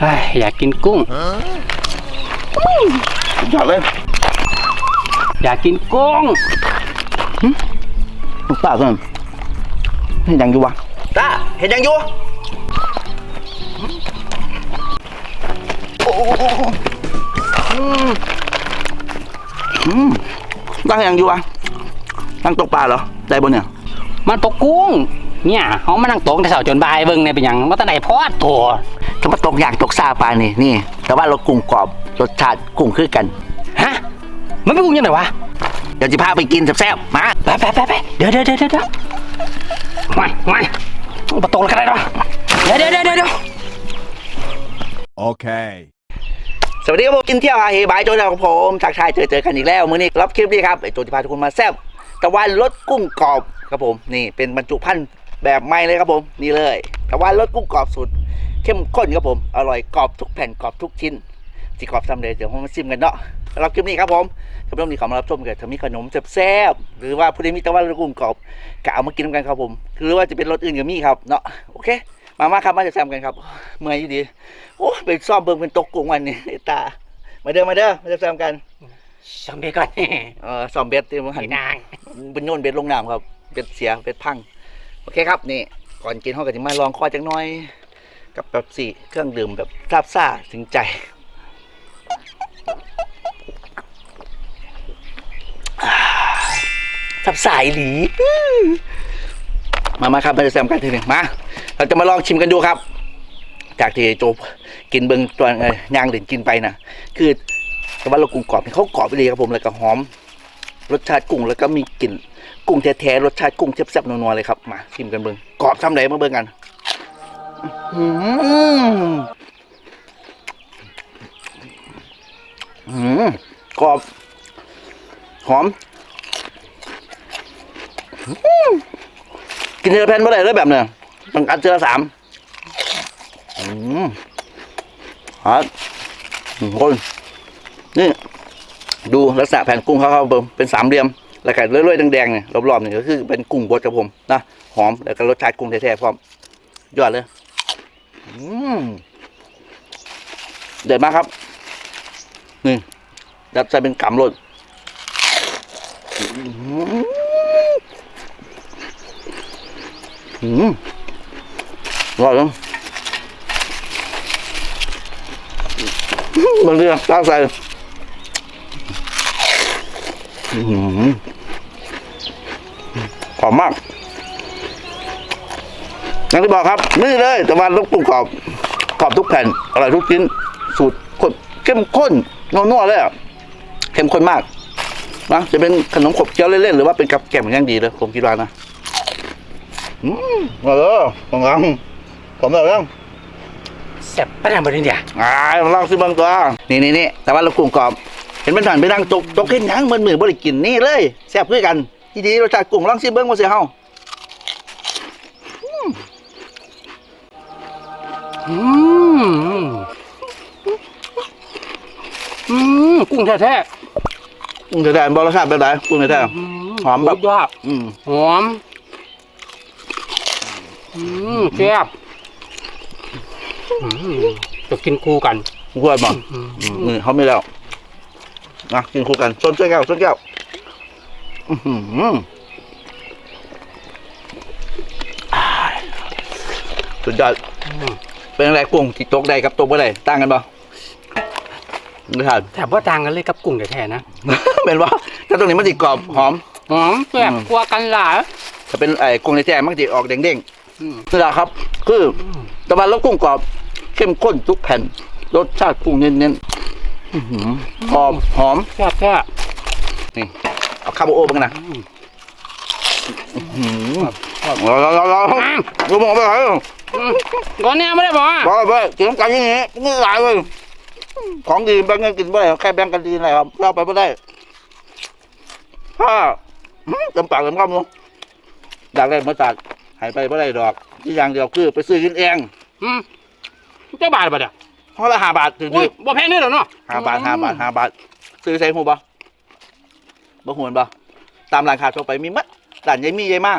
เฮ้ยอยากกินกุ้งยอดเลย อยากกินกุ้งลูกตาเพิ่นเห็นยังอยู่วะตาเห็นยังอยู่โอ้โหอืมอืมตาเห็นยังอยู่วะตั้งตกปลาเหรอ ได้บนเนี่ย มันตกกุ้ง เนี่ยเขามานั่งตกแต่เสาจนบ่ายเบิ่งเนี่ยเป็นหยังว่าแตะไหนพอดตัว ถ้ามาตกอย่างตกซาปลานี่นี่ แต่ว่ารสกุ้งกรอบรสชาติกุ้งคือกัน ฮะ มันเป็นกุ้งยังไงวะ เดี๋ยวจะพาไปกินแซ่บๆมาไปไปไปไปเดี๋ยวเดี๋ยวเดี๋ยวเดี๋ยวไม่ไม่ประตูแล้วกันได้หรอเดี๋ยวเดี๋ยวเดี๋ยวเดี๋ยว Okay. สวัสดีครับผมกินเที่ยวอาเฮบายโจนะครับผมทักทายเจอเจอกันอีกแล้วมื้อนี้รับคลิปนี้ครับไอโจจะพาทุกคนมาแซ่บตะวันรสกุ้งกรอบครับผมนี่เป็นบรรจุภัณฑ์แบบใหม่เลยครับผมนี่เลยตะวันรสกุ้งกรอบสุด เข้มข้นครับผม อร่อยกรอบทุกแผ่นกรอบทุกชิ้นที่กรอบทำเลยเดี๋ยวผมมาชิมกันเนาะสำหรับคลิปนี้ครับผมถ้าเริ่มนี้ขอมารับชมกันถ้ามีขนมแซ่บๆหรือว่าผู้ใดมีตะวันรสกุ้งกรอบก็เอามากินกันครับผม หรือว่าจะเป็นรสอื่นก็มีครับเนาะโอเค มามาครับมาจะแซมกันครับเมื่อยอยู่ดีโอ้ไปซ่อมเบิ่งเป็นตกกุ้งวันนี้ไอ้ตา มาเด้อมาเด้อมาจะแซมกันสังเบก่อนเอ่อซ่อมเบ็ดที่มันหันพี่นางเป็นโยนเบ็ดลงน้ำครับเบ็ดเสียเบ็ดพังโอเคครับนี่ก่อนกินห้องก็จะมาลองคอจังน้อย กับแบบสี่เครื่องดื่มแบบซาบซ่าถึงใจซาบซ่าอีหลี มามาครับมาจะแซมกันทีหนึ่งมา เราจะมาลองชิมกันดูครับ จากที่โจกินเบิงตัวย่างหรือกินไปนะคือแต่ว่าเรากุ้งกรอบเขากรอบไปเลยครับผมแล้วก็หอม รสชาติกุ้งแล้วก็มีกลิ่นกุ้งแท้ๆรสชาติกุ้งแซ่บๆนัวๆเลยครับมาชิมกันเบิงกรอบทำไรมาเบิงกัน อื้อหืออื้อหือกรอบ หอมอื้อกินเทละแผ่นเมื่อไหร่เลยแบบเนี้ยต้องการเจอสามอืมครับทุกคนนี่ ดูลักษณะแผ่นกุ้งเขาเขาเปิมเป็นสามเหลี่ยม แล้วก็เลื่อยๆแดงๆเนี่ยรอบๆเนี่ยก็คือเป็นกุ้งบดครับผมนะหอมแล้วก็รสชาติกุ้งแท้ๆพร้อมยอดเลย เด็ดมากครับ นี่ยัดใส่เป็นกำรสอืมอร่อยจังบางเรื่องตั้งใจอื้อหือหอมมาก อย่างที่บอกครับ นี่เลยตะวันลูกกุ้งกรอบกรอบทุกแผ่นอร่อยทุกชิ้น สูตรข้นเข้มข้นนัวๆเลยอะเข้มข้นมากนะจะเป็นขนมขบเคี้ยวเล่นๆหรือว่าเป็นกับแกล้มอย่างดีเลยผมคิดว่านะอืมมาเลยของเราผมเลยยังแซ่บปะเนี่ยบนนี้เดียวอ่ามาลองสิเบิ่งตัวนี่นี่นี่แต่ว่าเรากุ้งกรอบ เห็นมันผ่านไปนั่งตกตกเห็นหยังเหมือนมือบ่ได้กินนี่เลยแซ่บคือกันทีดีรสชาติกุ้งลองสิเบิ่งว่าสิเฮา อืมอืมกุ้งแท้กุ้งแท้ๆบ่รสชาติแบบไหนกุ้งแท้ๆหอมแบบสุดยอดๆอืมหอม อืมแซ่บอืมจะกินคู่กันกล้วยบ่อืมนี่เขาไม่แล้วนะกินคู่กันส้นเส้นแก้วส้นแก้วอื้อหืออ่าสุดยอดอืม เป็นอะไรกุ้งที่ตกได้กับตกบ่ได้ต่างกันบ่ไม่ทานแต่ว่าต่างกันเลยกับกุ้งแท้ๆนะ เป็นว่าถ้าตรงนี้มันสิกรอบหอมหอมแซ่บอืมกว่ากันหลายถ้าเป็นไอ้กุ้งแท้ๆมันจะออกเด้งอืมๆนี่แหละครับ คือตะวันแล้วกุ้งกรอบเข้มข้นทุกแผ่นรสชาติกุ้งเน้นๆอื้อหือกรอบหอมแซ่บแซ่บนี่เอาคาโบโอบ้างนะ อืมอื้อหือรอรอรอกูมองไปไหนก่อนแน่ไม่ได้บอกบอกไปกินน้ำกันอย่างนี้นี่หลายเลยของดีแบ่งกันกินไม่ได้แค่แบ่งกันดีอะไรครับเราไปไม่ได้ถ้าเต็มปากเต็มคำเนาะอยากได้มาจากหายไปไม่ได้ดอก ที่อย่างเดียวคือไปซื้อกินเองอืมเจ้าบาทบ่เดี๋ยเพราะละห้าบาทถึงอุ้ยบ่แพงนี่หรอเนาะห้าบาทห้าบาทห้าบาท ซื้อใส่หูบ่บ่หวนบ่ตามร้านค้าทั่วไปมีมัดร้านยายมียายมา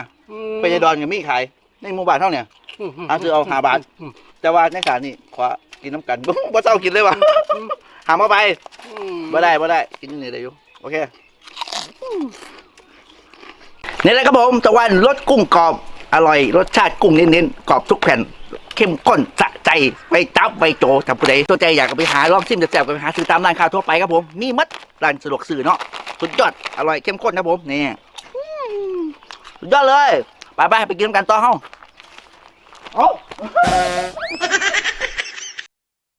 ไปยายดอนก็มีขายในหมู่บ้านเท่าเนี่ยมมเอาซื้อเอาห้าบาทอืมแต่ว่าในสถานนี่ขอกินน้ำกันบ่บ่เศร้ากินเลยวะหามเอาไปอืมบ่ได้บ่ได้กินนี่ได้อยู่โอเคนี่แหละครับผมตะวันรสกุ้งกรอบอร่อยรสชาติกุ้งเน้นๆกรอบทุกแผ่นเข้มข้นสะใจไปตับไปโจถ้าผู้ใดสนใจอยากไปหาลองชิมแซ่บๆก็ไปหาซื้อตามร้านค้าทั่วไปครับผมมีหมัดร้านสะดวกซื้อเนาะสุดยอดอร่อยเข้มข้นครับผมนี่อืม สุดยอดเลย ไปไปๆไปกินกันต่อเฮ้า เอา